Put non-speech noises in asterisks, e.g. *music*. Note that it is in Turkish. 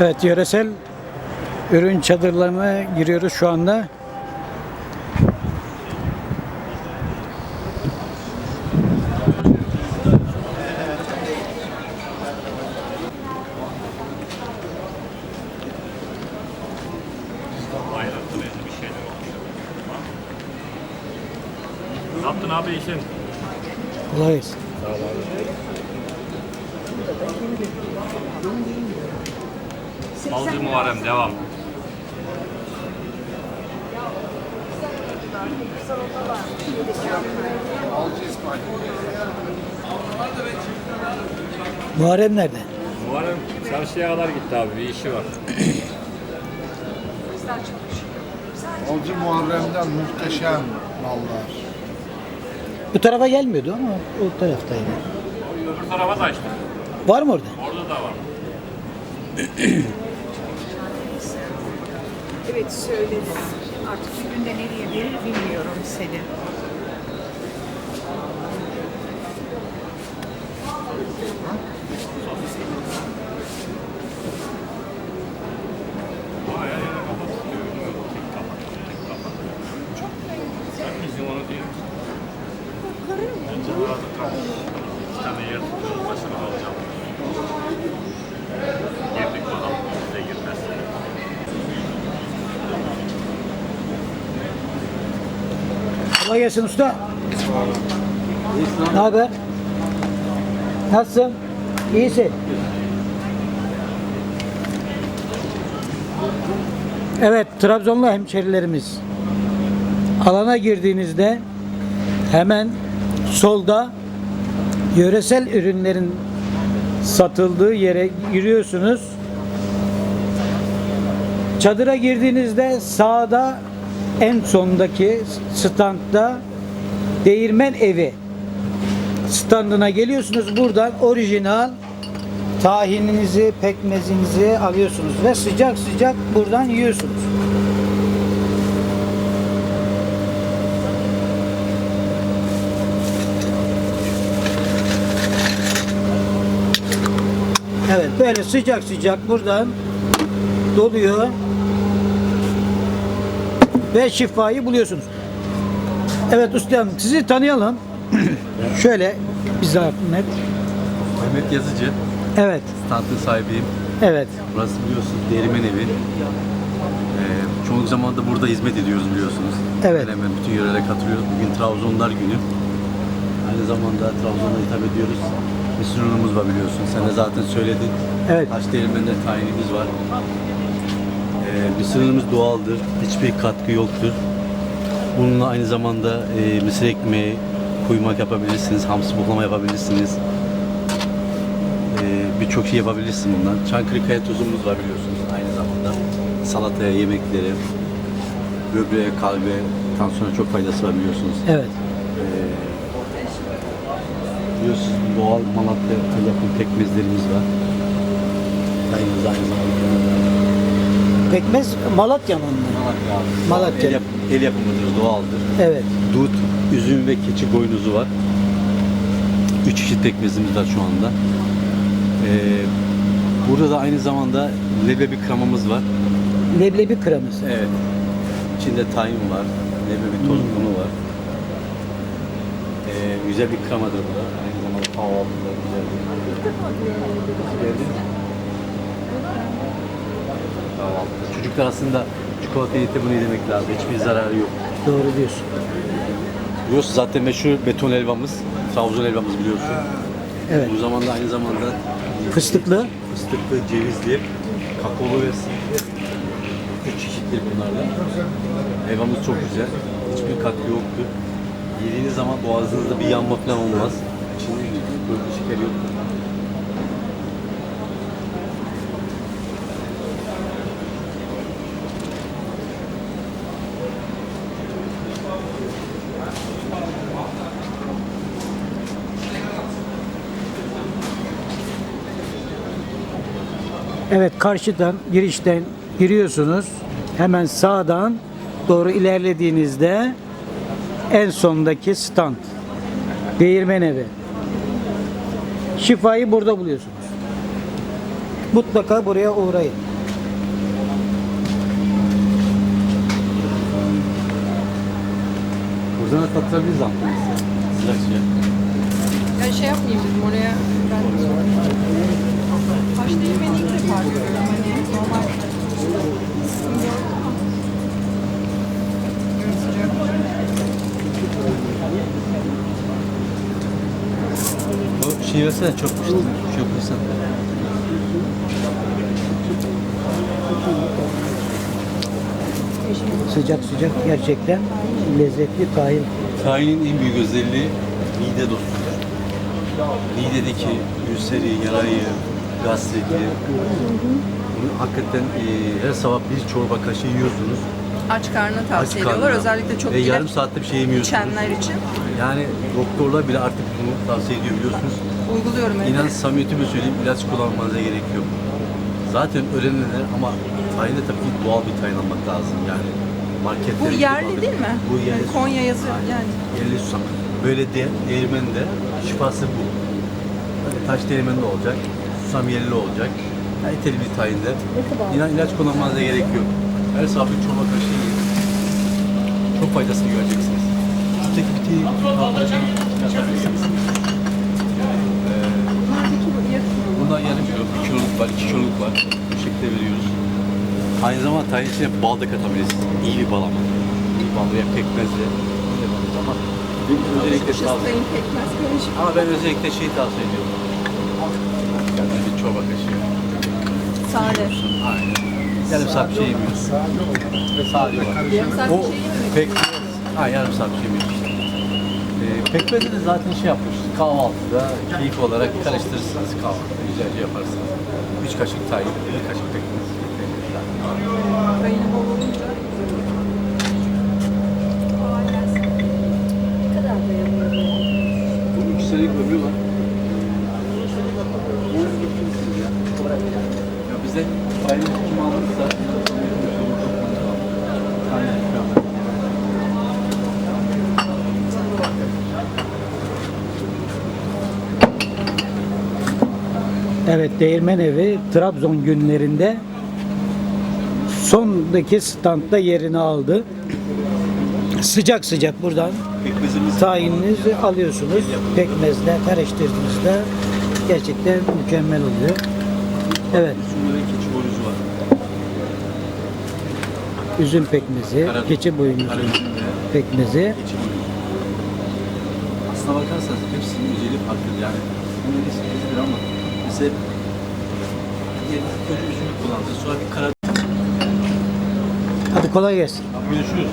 Evet yöresel ürün çadırlarına giriyoruz şu anda. Yaptın abi işin? Kolay gelsin. Balcı Muharrem devam. Muharrem nerede? Muharrem çarşıya kadar gitti abi bir işi var. Avcı Muharrem'den muhteşem mallar. Bu tarafa gelmiyordu ama o taraftaydı. Öbür tarafa da açtı. Var mı orada? Orada da var. *clears throat* Evet söyledim. Artık bir günde nereye verir bilmiyorum seni. Bayağı Kolay gelsin usta. Ne haber? Nasılsın? İyisin. Evet, Trabzonlu hemşerilerimiz. Alana girdiğinizde hemen solda yöresel ürünlerin satıldığı yere giriyorsunuz. Çadıra girdiğinizde sağda en sondaki standda değirmen evi standına geliyorsunuz. Buradan orijinal tahininizi, pekmezinizi alıyorsunuz ve sıcak sıcak buradan yiyorsunuz. Evet böyle sıcak sıcak buradan doluyor ve şifayı buluyorsunuz. Evet ustam sizi tanıyalım. *clears throat* Şöyle bir zahmet. Mehmet Yazıcı, Evet, standın sahibiyim. evet. Burası biliyorsunuz Değirmen Evi. Ee, çoğunluk zamanda burada hizmet ediyoruz biliyorsunuz. Evet. Hemen bütün yörelere katılıyoruz. Bugün Trabzonlar günü. Aynı zamanda Trabzon'a hitap ediyoruz. Bir sunumumuz var biliyorsun. Sen de zaten söyledin. Evet. Taş değirmeninde tayinimiz var. Ee, bir sınırımız doğaldır. Hiçbir katkı yoktur. Bununla aynı zamanda e, mısır ekmeği, kuymak yapabilirsiniz, hamsi buklama yapabilirsiniz. Ee, birçok şey yapabilirsin bundan. Çankırı kaya tozumuz var biliyorsunuz aynı zamanda. Salataya, yemeklere, böbreğe, kalbe, tansiyona çok faydası var biliyorsunuz. Evet. Biliyorsunuz doğal Malatya yapım pekmezlerimiz var. Aynı zamanda. Pekmez Malatya'nın? Malatya. Malatya. El, yap, el yapımıdır, doğaldır. Evet. Dut, üzüm ve keçi boynuzu var. Üç çeşit pekmezimiz var şu anda. Ee, burada da aynı zamanda leblebi kramamız var. Leblebi kreması. Evet. İçinde tahin var. Leblebi toz unu var. Ee, güzel bir kremadır bu da. Aynı zamanda kahvaltıda güzel bir Geldin mi? Kahvaltıda. Çocuklar aslında çikolata yiyip bunu yemek lazım. Hiçbir zararı yok. Doğru diyorsun. Biliyorsun zaten meşhur beton helvamız. Trabzon helvamız biliyorsun. Evet. Bu zamanda aynı zamanda Fıstıklı. fıstıklı, cevizli, kakaolu ve üç çeşitli bunlarla. Helvamız çok güzel. Hiçbir katkı yoktur. Yediğiniz zaman boğazınızda bir yanma falan olmaz. İçinde böyle şeker yoktur. Evet karşıdan girişten giriyorsunuz. Hemen sağdan doğru ilerlediğinizde en sondaki stand. Değirmen evi. Şifayı burada buluyorsunuz. Mutlaka buraya uğrayın. Buradan da tattırabiliriz aslında. Sıcak sıcak. Ya şey yapmayayım dedim oraya ben Bu şey versene çok pişti. Çok pişti. Sıcak sıcak gerçekten lezzetli tahin. Tahinin en büyük özelliği mide dostudur. Midedeki ülseri, yarayı, gastriti. Bunu hakikaten e, her sabah bir çorba kaşığı yiyorsunuz. Aç karnına tavsiye Aç ediyorlar. karnına. Özellikle çok Ve yarım saatte bir şey yemiyorsunuz. içenler için. Yani doktorlar bile artık bunu tavsiye ediyor biliyorsunuz. Uyguluyorum evde. İnan samimiyetimi söyleyeyim ilaç kullanmanıza gerek yok. Zaten öğrenilenler ama tayinde tabii ki doğal bir tayin almak lazım yani. Bu yerli kullandık. değil mi? Bu yerli. Yani Konya yazıyor yani. Yerli susam. Böyle de, değirmende şifası bu. Hani taş değirmende olacak, susam yerli olacak. Kaliteli bir tayinde. İnan ilaç kullanmanıza gerek yok. Her sabah bir çorba kaşığı yiyin. Çok faydasını göreceksiniz. Üstteki bitiği yapabilirsiniz. Bundan yarım kilo, bir kiloluk var, iki kiloluk var. Bu şekilde veriyoruz. Aynı zamanda tayin içine bal da katabilirsiniz. İyi bir bal ama. İyi bal veya pekmezle. Öyle bal ama özellikle tavsiye Çıslayın pekmez karışık. Ama ben özellikle şeyi tavsiye ediyorum. Çorba kaşığı. Sade. Aynen. Yarım yemiyorsun. Ve sade var. Yarım saat O pekmez. Ha yarım şey yemiyorsun işte. Ee, pekmezi de zaten şey yapmış. Kahvaltıda keyif olarak karıştırırsınız kahvaltıda. Güzelce yaparsınız. Üç kaşık tayin, bir kaşık pekmez. Rayını bol olunca senelik ömrü var. Tayin kim alırsa Evet Değirmen Evi Trabzon günlerinde sondaki standta yerini aldı. Sıcak sıcak buradan tayininizi alıyorsunuz. Pekmezle karıştırdığınızda gerçekten mükemmel oluyor. Evet, Sumru ve keçi boynuzu var. üzüm pekmezi, Kara- keçi boynuzu Karabiber, pekmezi. keçi boynuzu. Aslına bakarsanız hepsinin özelliği farklı. Yani bunun ismi bir ama mesela diyelim önce üzümü kullanacağız. Sonra bir kara... Hadi kolay gelsin. Görüşürüz.